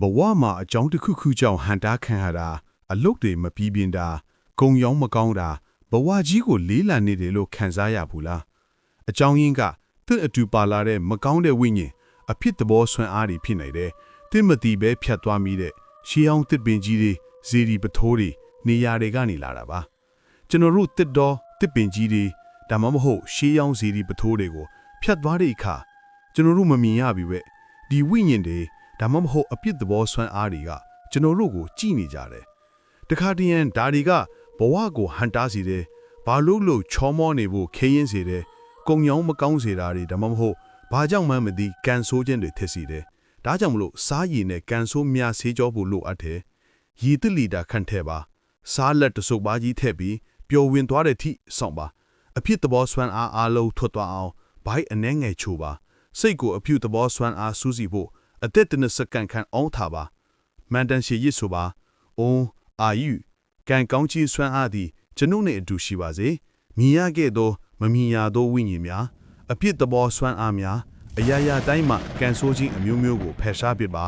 ဘဝမှာအကြောင်းတစ်ခုခုကြောင့်ဟန်တာခံရတာအလုတ်တွေမပြီးပြင်းတာဂုံရောင်းမကောင်းတာဘဝကြီးကိုလေးလံနေတယ်လို့ခံစားရဘူးလားအကြောင်းရင်းကတင့်အတူပါလာတဲ့မကောင်းတဲ့ဝိညာဉ်အဖြစ်သဘောဆွမ်းအားတွေဖြစ်နေတယ်တင့်မတီပဲဖြတ်သွားမိတဲ့ရှေးအောင်တစ်ပင်ကြီးတွေဇေဒီပထိုးတွေနေရာတွေကနေလာတာပါကျွန်တော်တို့တစ်တော်တစ်ပင်ကြီးတွေဒါမှမဟုတ်ရှေးအောင်ဇေဒီပထိုးတွေကိုဖြတ်သွားတဲ့အခါကျွန်တော်တို့မမြင်ရပြီပဲဒီဝိညာဉ်တွေ ဒါမှမဟုတ်အပြစ်သဘောဆွမ်းအားတွေကကျွန်တော်တို့ကိုကြည်နေကြတယ်တခါတည်းရန်ဒါတွေကဘဝကိုဟန်တားစေတယ်ဘာလို့လို့ချောမောနေဖို့ခင်းရင်စေတယ်ကုံရောင်းမကောင်းစေတာတွေဒါမှမဟုတ်ဘာကြောင့်မှမသိကန်ဆိုးခြင်းတွေထက်စီတယ်ဒါကြောင့်မလို့စားရည်နဲ့ကန်ဆိုးများဆေးကြောဖို့လိုအပ်တယ်ရည်တလီတာခန့်ထဲပါစားလက်တစုပ်ပါကြီးထည့်ပြီးပျော်ဝင်သွားတဲ့ထိစောင့်ပါအဖြစ်သဘောဆွမ်းအားအားလုံးထွက်သွားအောင်ဘိုက်အနှဲငယ်ချိုပါစိတ်ကိုအဖြူသဘောဆွမ်းအားစူးစီဖို့ အသက်တနစကန်ခန့်အောင်ထားပါမန်တန်ရှည်ရစ်ဆိုပါအုံးအာယူကံကောင်းချီးဆွမ်းအားသည်ကျွန်ုပ်နှင့်အတူရှိပါစေမြင်ရခဲ့သောမမြင်ရသောဝိညာဉ်များအပြစ်သဘောဆွမ်းအားများအရာရာတိုင်းမှကန်ဆိုးခြင်းအမျိုးမျိုးကိုဖယ်ရှားပစ်ပါ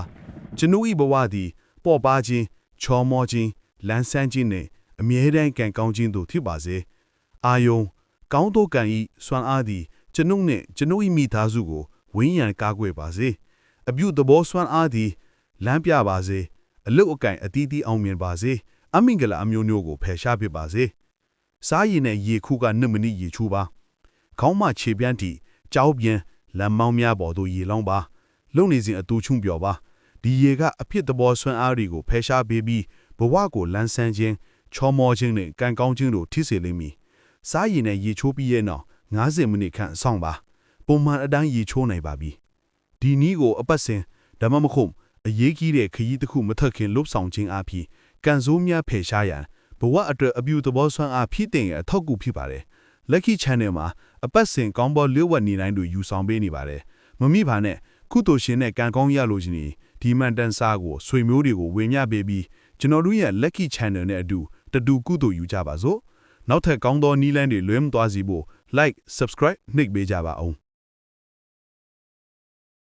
ကျွန်ုပ်၏ဘဝသည်ပေါ်ပါခြင်းချောမောခြင်းလန်းဆန်းခြင်းနှင့်အမြဲတမ်းကံကောင်းခြင်းတို့ဖြစ်ပါစေအာယုံကောင်းသောကံဤစွမ်းအားသည်ကျွန်ုပ်နှင့်ကျွန်ုပ်၏မိသားစုကိုဝိညာဉ်ကားကွယ်ပါစေ အပြုသဘောစွမ်းအားသည်လမ်းပြပါစေအလုတ်အကင်အတီးတီးအောင်မြင်ပါစေအမင်္ဂလာအမျိုးမျိုးကိုဖယ်ရှားပစ်ပါစေစားရည်နဲ့ရေခုကနှစ်မိနစ်ရေချိုးပါခေါင်းမခြေပြန်းတီကြောက်ပြန်လမ်းမောင်းများပေါ်သို့ရေလောင်းပါလုံနေစဉ်အတူချုံပြော်ပါဒီရေကအဖြစ်သဘောဆွမ်းအားတွေကိုဖယ်ရှားပေးပြီးဘဝကိုလန်းဆန်းခြင်းချောမောခြင်းနဲ့ကံကောင်းခြင်းတို့ထိစေလိမ့်မည်စားရည်နဲ့ရေချိုးပြီးရဲ့နောက်90မိနစ်ခန့်အဆောင်ပါပုံမှန်အတိုင်းရေချိုးနိုင်ပါပြီ ဒီနည်းကိုအပတ်စဉ်ဓမ္မမခုအရေးကြီးတဲ့ခရီးတစ်ခုမထက်ခင်လှုပ်ဆောင်ခြင်းအပြင်ကန်ဆိုးများဖယ်ရှားရန်ဘဝအတွက်အပြူသဘောဆွမ်းအားဖြစ်တဲ့အထောက်အကူဖြစ်ပါတယ်။ Lucky Channel မှာအပတ်စဉ်ကောင်းပေါ်လျှို့ဝှက်နေတိုင်းတို့ယူဆောင်ပေးနေပါတယ်။မမိပါနဲ့ကုသိုလ်ရှင်နဲ့ကံကောင်းရလို့ရှင်ဒီမှန်တန်စားကိုဆွေမျိုးတွေကိုဝေမျှပေးပြီးကျွန်တော်တို့ရဲ့ Lucky Channel နဲ့အတူတတူကုသိုလ်ယူကြပါစို့။နောက်ထပ်ကောင်းသောနီးလန်းတွေလွှဲမသွားစီဖို့ like subscribe နှိပ်ပေးကြပါအောင်